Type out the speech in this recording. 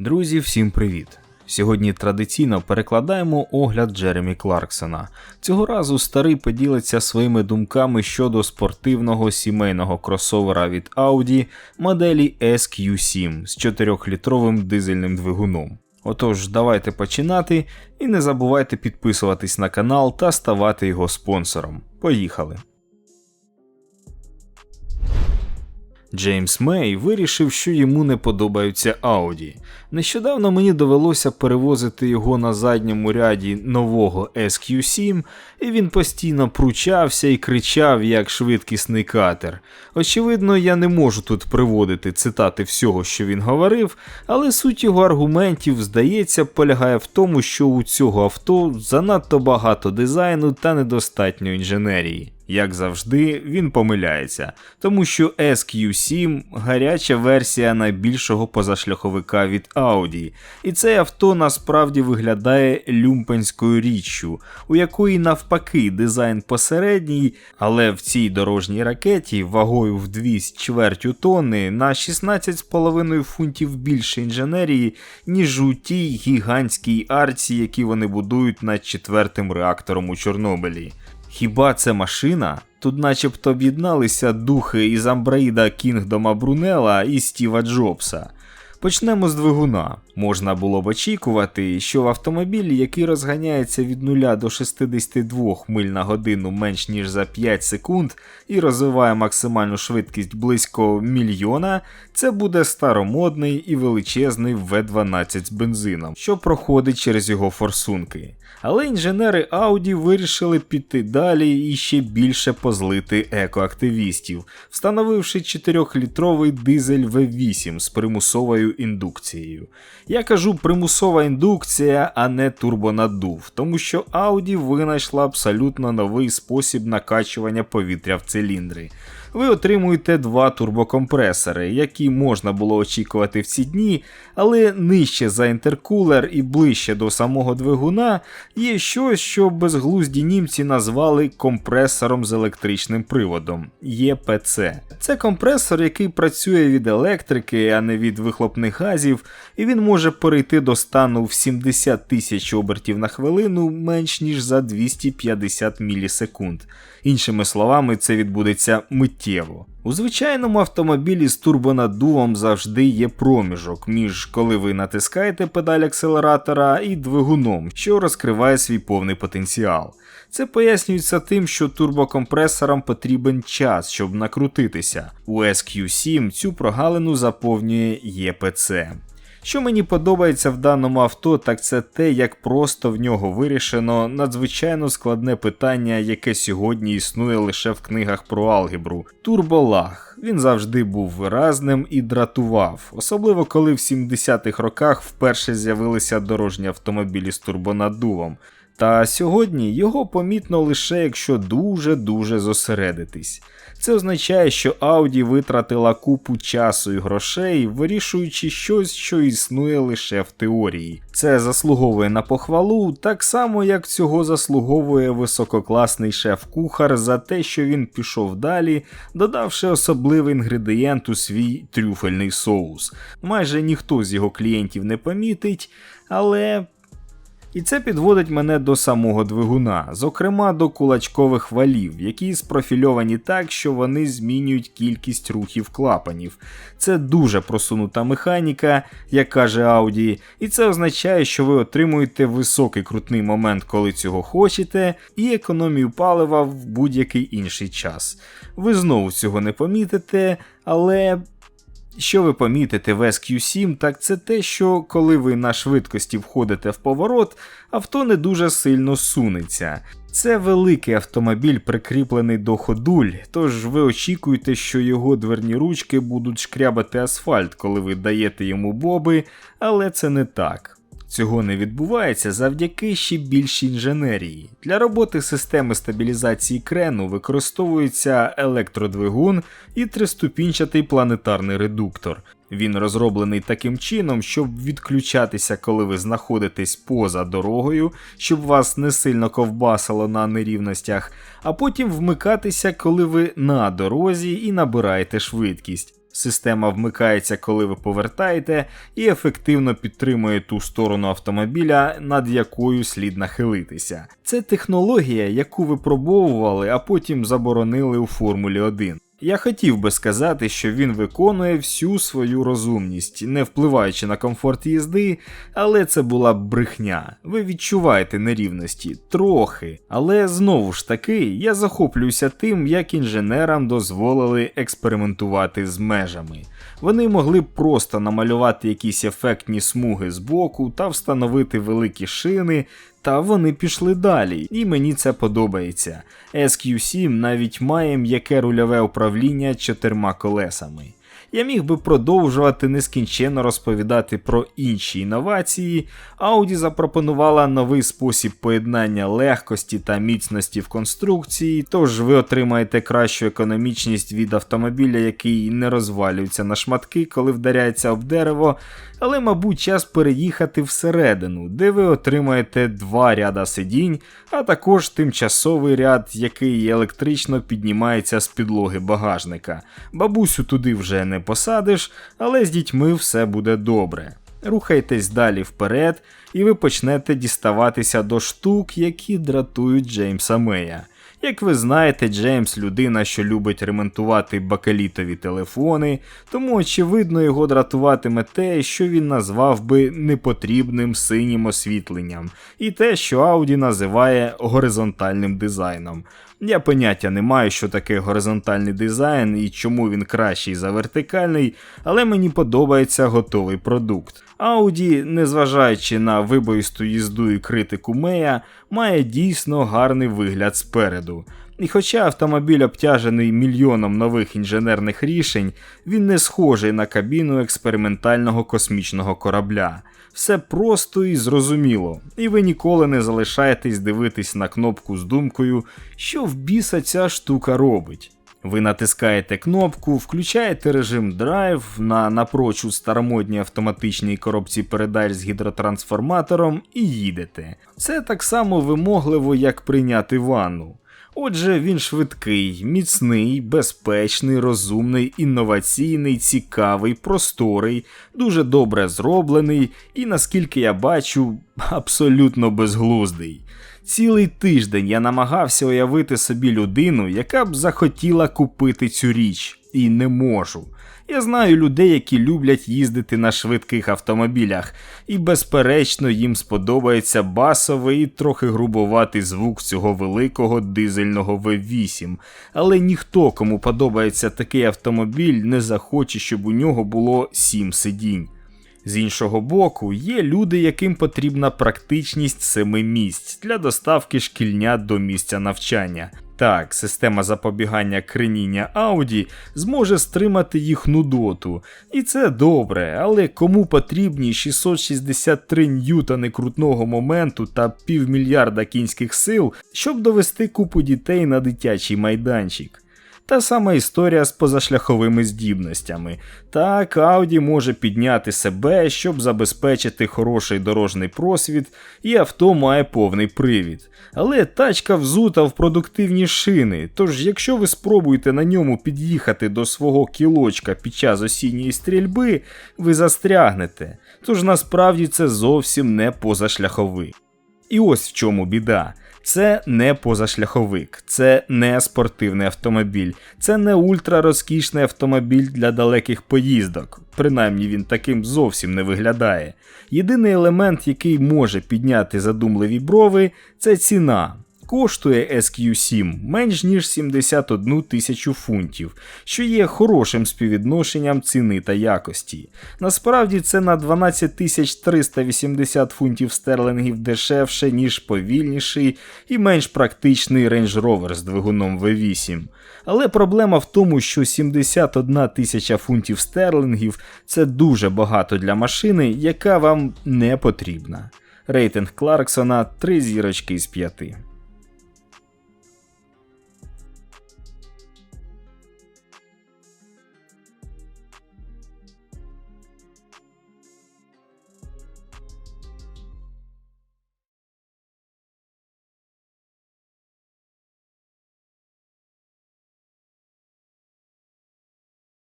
Друзі, всім привіт! Сьогодні традиційно перекладаємо огляд Джеремі Кларксона. Цього разу старий поділиться своїми думками щодо спортивного сімейного кросовера від Audi моделі SQ7 з 4-літровим дизельним двигуном. Отож, давайте починати і не забувайте підписуватись на канал та ставати його спонсором. Поїхали! Джеймс Мей вирішив, що йому не подобаються Audi. Нещодавно мені довелося перевозити його на задньому ряді нового SQ7, і він постійно пручався і кричав як швидкісний катер. Очевидно, я не можу тут приводити цитати всього, що він говорив, але суть його аргументів, здається, полягає в тому, що у цього авто занадто багато дизайну та недостатньо інженерії. Як завжди, він помиляється, тому що SQ7 гаряча версія найбільшого позашляховика від Audi, і це авто насправді виглядає люмпенською річчю, у якої навпаки дизайн посередній, але в цій дорожній ракеті вагою в 200 чвертю тонни на 16,5 фунтів більше інженерії, ніж у тій гігантській арці, які вони будують над четвертим реактором у Чорнобилі. Хіба це машина? Тут начебто об'єдналися духи із Амбраїда Кінгдома Брунела і Стіва Джобса. Почнемо з двигуна. Можна було б очікувати, що в автомобілі, який розганяється від 0 до 62 миль на годину менш ніж за 5 секунд і розвиває максимальну швидкість близько мільйона, це буде старомодний і величезний V12 з бензином, що проходить через його форсунки. Але інженери Audi вирішили піти далі і ще більше позлити екоактивістів, встановивши 4-літровий дизель V8 з примусовою індукцією. Я кажу примусова індукція, а не турбонадув, тому що Audi винайшла абсолютно новий спосіб накачування повітря в циліндри. Ви отримуєте два турбокомпресори, які можна було очікувати в ці дні, але нижче за інтеркулер і ближче до самого двигуна є щось, що безглузді німці назвали компресором з електричним приводом ЄПЦ. Це компресор, який працює від електрики, а не від вихлопних газів, і він може перейти до стану в 70 тисяч обертів на хвилину менш ніж за 250 мілісекунд. Іншими словами, це відбудеться миттєво. У звичайному автомобілі з турбонаддувом завжди є проміжок між коли ви натискаєте педаль акселератора і двигуном, що розкриває свій повний потенціал. Це пояснюється тим, що турбокомпресорам потрібен час, щоб накрутитися. У SQ7 цю прогалину заповнює ЄПЦ. Що мені подобається в даному авто, так це те, як просто в нього вирішено надзвичайно складне питання, яке сьогодні існує лише в книгах про алгебру. Турболаг. Він завжди був виразним і дратував, особливо коли в 70-х роках вперше з'явилися дорожні автомобілі з турбонаддувом. Та сьогодні його помітно лише якщо дуже-дуже зосередитись. Це означає, що Audi витратила купу часу і грошей, вирішуючи щось, що існує лише в теорії. Це заслуговує на похвалу, так само як цього заслуговує висококласний шеф-кухар за те, що він пішов далі, додавши особливий інгредієнт у свій трюфельний соус. Майже ніхто з його клієнтів не помітить, але. І це підводить мене до самого двигуна, зокрема до кулачкових валів, які спрофільовані так, що вони змінюють кількість рухів клапанів. Це дуже просунута механіка, як каже Audi, і це означає, що ви отримуєте високий крутний момент, коли цього хочете, і економію палива в будь-який інший час. Ви знову цього не помітите, але. Що ви помітите в SQ7, так це те, що коли ви на швидкості входите в поворот, авто не дуже сильно сунеться. Це великий автомобіль, прикріплений до ходуль, тож ви очікуєте, що його дверні ручки будуть шкрябати асфальт, коли ви даєте йому боби, але це не так. Цього не відбувається завдяки ще більшій інженерії. Для роботи системи стабілізації крену використовується електродвигун і триступінчатий планетарний редуктор. Він розроблений таким чином, щоб відключатися, коли ви знаходитесь поза дорогою, щоб вас не сильно ковбасило на нерівностях, а потім вмикатися, коли ви на дорозі і набираєте швидкість. Система вмикається, коли ви повертаєте, і ефективно підтримує ту сторону автомобіля, над якою слід нахилитися. Це технологія, яку випробовували, а потім заборонили у Формулі 1. Я хотів би сказати, що він виконує всю свою розумність, не впливаючи на комфорт їзди, але це була брехня. Ви відчуваєте нерівності трохи. Але знову ж таки, я захоплююся тим, як інженерам дозволили експериментувати з межами. Вони могли б просто намалювати якісь ефектні смуги з боку та встановити великі шини. Та вони пішли далі, і мені це подобається. SQ7 навіть має м'яке рульове управління чотирма колесами. Я міг би продовжувати нескінченно розповідати про інші інновації. Audi запропонувала новий спосіб поєднання легкості та міцності в конструкції, тож ви отримаєте кращу економічність від автомобіля, який не розвалюється на шматки, коли вдаряється об дерево. Але, мабуть, час переїхати всередину, де ви отримаєте два ряда сидінь, а також тимчасовий ряд, який електрично піднімається з підлоги багажника. Бабусю туди вже не посадиш, але з дітьми все буде добре. Рухайтесь далі вперед, і ви почнете діставатися до штук, які дратують Джеймса Мея. Як ви знаєте, Джеймс людина, що любить ремонтувати бакалітові телефони, тому очевидно його дратуватиме те, що він назвав би непотрібним синім освітленням, і те, що Audi називає горизонтальним дизайном. Я поняття не маю, що таке горизонтальний дизайн і чому він кращий за вертикальний, але мені подобається готовий продукт. Audi, незважаючи на вибоїсту їзду і критику Мея, має дійсно гарний вигляд спереду. І хоча автомобіль обтяжений мільйоном нових інженерних рішень, він не схожий на кабіну експериментального космічного корабля. Все просто і зрозуміло, і ви ніколи не залишаєтесь дивитись на кнопку з думкою, що в біса ця штука робить. Ви натискаєте кнопку, включаєте режим драйв на напрочуд старомодній автоматичній коробці передач з гідротрансформатором і їдете. Це так само вимогливо, як прийняти ванну. Отже, він швидкий, міцний, безпечний, розумний, інноваційний, цікавий, просторий, дуже добре зроблений і, наскільки я бачу, абсолютно безглуздий. Цілий тиждень я намагався уявити собі людину, яка б захотіла купити цю річ, і не можу. Я знаю людей, які люблять їздити на швидких автомобілях, і безперечно їм сподобається басовий і трохи грубуватий звук цього великого дизельного V8. Але ніхто, кому подобається такий автомобіль, не захоче, щоб у нього було 7 сидінь. З іншого боку, є люди, яким потрібна практичність семи місць для доставки шкільнят до місця навчання. Так, система запобігання криніння Audi зможе стримати їх нудоту, і це добре, але кому потрібні 663 ньютони крутного моменту та півмільярда кінських сил, щоб довести купу дітей на дитячий майданчик. Та сама історія з позашляховими здібностями. Так, Audi може підняти себе, щоб забезпечити хороший дорожній просвіт, і авто має повний привід. Але тачка взута в продуктивні шини, тож якщо ви спробуєте на ньому під'їхати до свого кілочка під час осінньої стрільби, ви застрягнете. Тож насправді це зовсім не позашляховий. І ось в чому біда. Це не позашляховик, це не спортивний автомобіль, це не ультрарозкішний автомобіль для далеких поїздок. Принаймні він таким зовсім не виглядає. Єдиний елемент, який може підняти задумливі брови, це ціна. Коштує SQ7 менш ніж 71 тисячу фунтів, що є хорошим співвідношенням ціни та якості. Насправді це на 12 380 фунтів стерлингів дешевше, ніж повільніший і менш практичний Range Rover з двигуном V8. Але проблема в тому, що 71 тисяча фунтів стерлингів це дуже багато для машини, яка вам не потрібна. Рейтинг Кларксона 3 зірочки з 5.